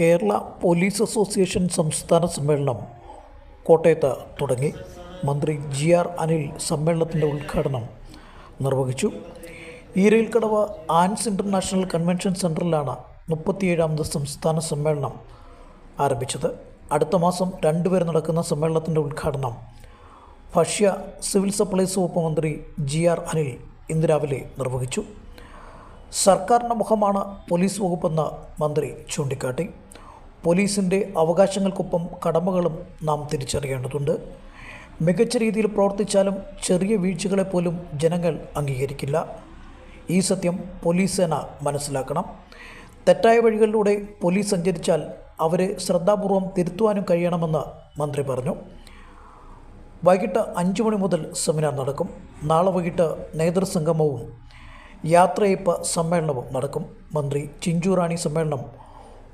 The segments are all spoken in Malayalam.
കേരള പോലീസ് അസോസിയേഷൻ സംസ്ഥാന സമ്മേളനം കോട്ടയത്ത് തുടങ്ങി. മന്ത്രി ജി ആർ അനിൽ സമ്മേളനത്തിന്റെ ഉദ്ഘാടനം നിർവഹിച്ചു. ഈരയിൽക്കടവ് ആൻസ് ഇന്റർനാഷണൽ കൺവെൻഷൻ സെന്ററിലാണ് മുപ്പത്തിയേഴാമത് സംസ്ഥാന സമ്മേളനം ആരംഭിച്ചത്. അടുത്ത മാസം രണ്ടുപേർ നടക്കുന്ന സമ്മേളനത്തിന്റെ ഉദ്ഘാടനം ഭക്ഷ്യ സിവിൽ സപ്ലൈസ് വകുപ്പ് മന്ത്രി ജി ആർ അനിൽ ഇന്ന് രാവിലെ നിർവഹിച്ചു. സർക്കാരിന്റെ മുഖമാണ് പോലീസ് വകുപ്പെന്ന് മന്ത്രി ചൂണ്ടിക്കാട്ടി. പോലീസിന്റെ അവകാശങ്ങൾക്കൊപ്പം കടമകളും നാം തിരിച്ചറിയേണ്ടതുണ്ട്. മികച്ച രീതിയിൽ പ്രവർത്തിച്ചാലും ചെറിയ വീഴ്ചകളെ പോലും ജനങ്ങൾ അംഗീകരിക്കില്ല. ഈ സത്യം പോലീസ് സേന മനസ്സിലാക്കണം. തെറ്റായ വഴികളിലൂടെ പോലീസ് സഞ്ചരിച്ചാൽ അവരെ ശ്രദ്ധാപൂർവം തിരുത്തുവാനും കഴിയണമെന്ന് മന്ത്രി പറഞ്ഞു. വൈകിട്ട് അഞ്ച് മണി മുതൽ സെമിനാർ നടക്കും. നാളെ വൈകിട്ട് നേതൃസംഗമവും യാത്രയപ്പ് സമ്മേളനവും നടക്കും. മന്ത്രി ചിഞ്ചു റാണി സമ്മേളനം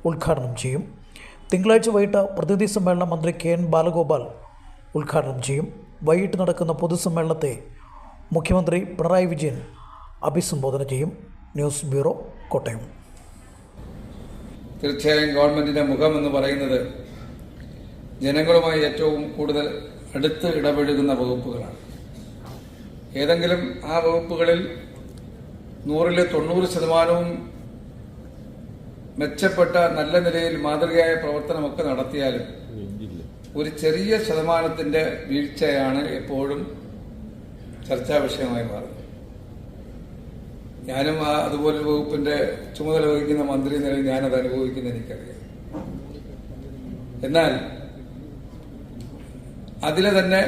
ഉദ്ഘാടനം ചെയ്യും. തിങ്കളാഴ്ച വൈകിട്ട് പ്രതിനിധി സമ്മേളനം മന്ത്രി കെ എൻ ബാലഗോപാൽ ഉദ്ഘാടനം ചെയ്യും. വൈകിട്ട് നടക്കുന്ന പൊതുസമ്മേളനത്തെ മുഖ്യമന്ത്രി പിണറായി വിജയൻ അഭിസംബോധന ചെയ്യും. News bureau Kottayam. തീർച്ചയായും ഗവൺമെന്റിന്റെ മുഖമെന്ന് പറയുന്നത് ജനങ്ങളുമായി ഏറ്റവും കൂടുതൽ അടുത്ത് ഇടപഴകുന്ന വകുപ്പുകളാണ്. ഏതെങ്കിലും ആ വകുപ്പുകളിൽ നൂറിലെ തൊണ്ണൂറ് ശതമാനവും മെച്ചപ്പെട്ട നല്ല നിലയിൽ മാതൃകയായ പ്രവർത്തനമൊക്കെ നടത്തിയാലും ഒരു ചെറിയ ശതമാനത്തിന്റെ വീഴ്ചയാണ് എപ്പോഴും ചർച്ചാ വിഷയമായി മാറുന്നത്. ഞാനും ആ അതുപോലൊരു വകുപ്പിന്റെ ചുമതല വഹിക്കുന്ന മന്ത്രി നിലയിൽ ഞാനത് അനുഭവിക്കുന്ന എനിക്കറിയാം. എന്നാൽ അതിലെ തന്നെ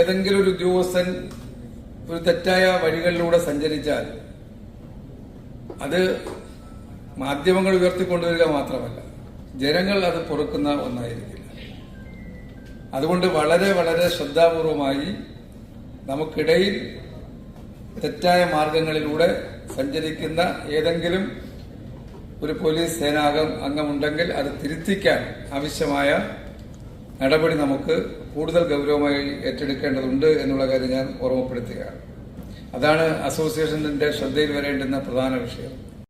ഏതെങ്കിലും ഒരു ഉദ്യോഗസ്ഥൻ ഒരു തെറ്റായ വഴികളിലൂടെ സഞ്ചരിച്ചാൽ അത് മാധ്യമങ്ങൾ ഉയർത്തിക്കൊണ്ടുവരിക മാത്രമല്ല ജനങ്ങൾ അത് പൊറുക്കുന്ന ഒന്നായിരിക്കില്ല. അതുകൊണ്ട് വളരെ വളരെ ശ്രദ്ധാപൂർവമായി നമുക്കിടയിൽ തെറ്റായ മാർഗങ്ങളിലൂടെ സഞ്ചരിക്കുന്ന ഏതെങ്കിലും ഒരു പോലീസ് സേനാംഗം അംഗമുണ്ടെങ്കിൽ അത് തിരുത്തിക്കാൻ ആവശ്യമായ നടപടി നമുക്ക് കൂടുതൽ ഗൗരവമായി ഏറ്റെടുക്കേണ്ടതുണ്ട് എന്നുള്ള കാര്യം ഞാൻ ഓർമ്മപ്പെടുത്തുകയാണ്. അതാണ് അസോസിയേഷന്റെ ശ്രദ്ധയിൽ വരേണ്ടുന്ന പ്രധാന വിഷയം.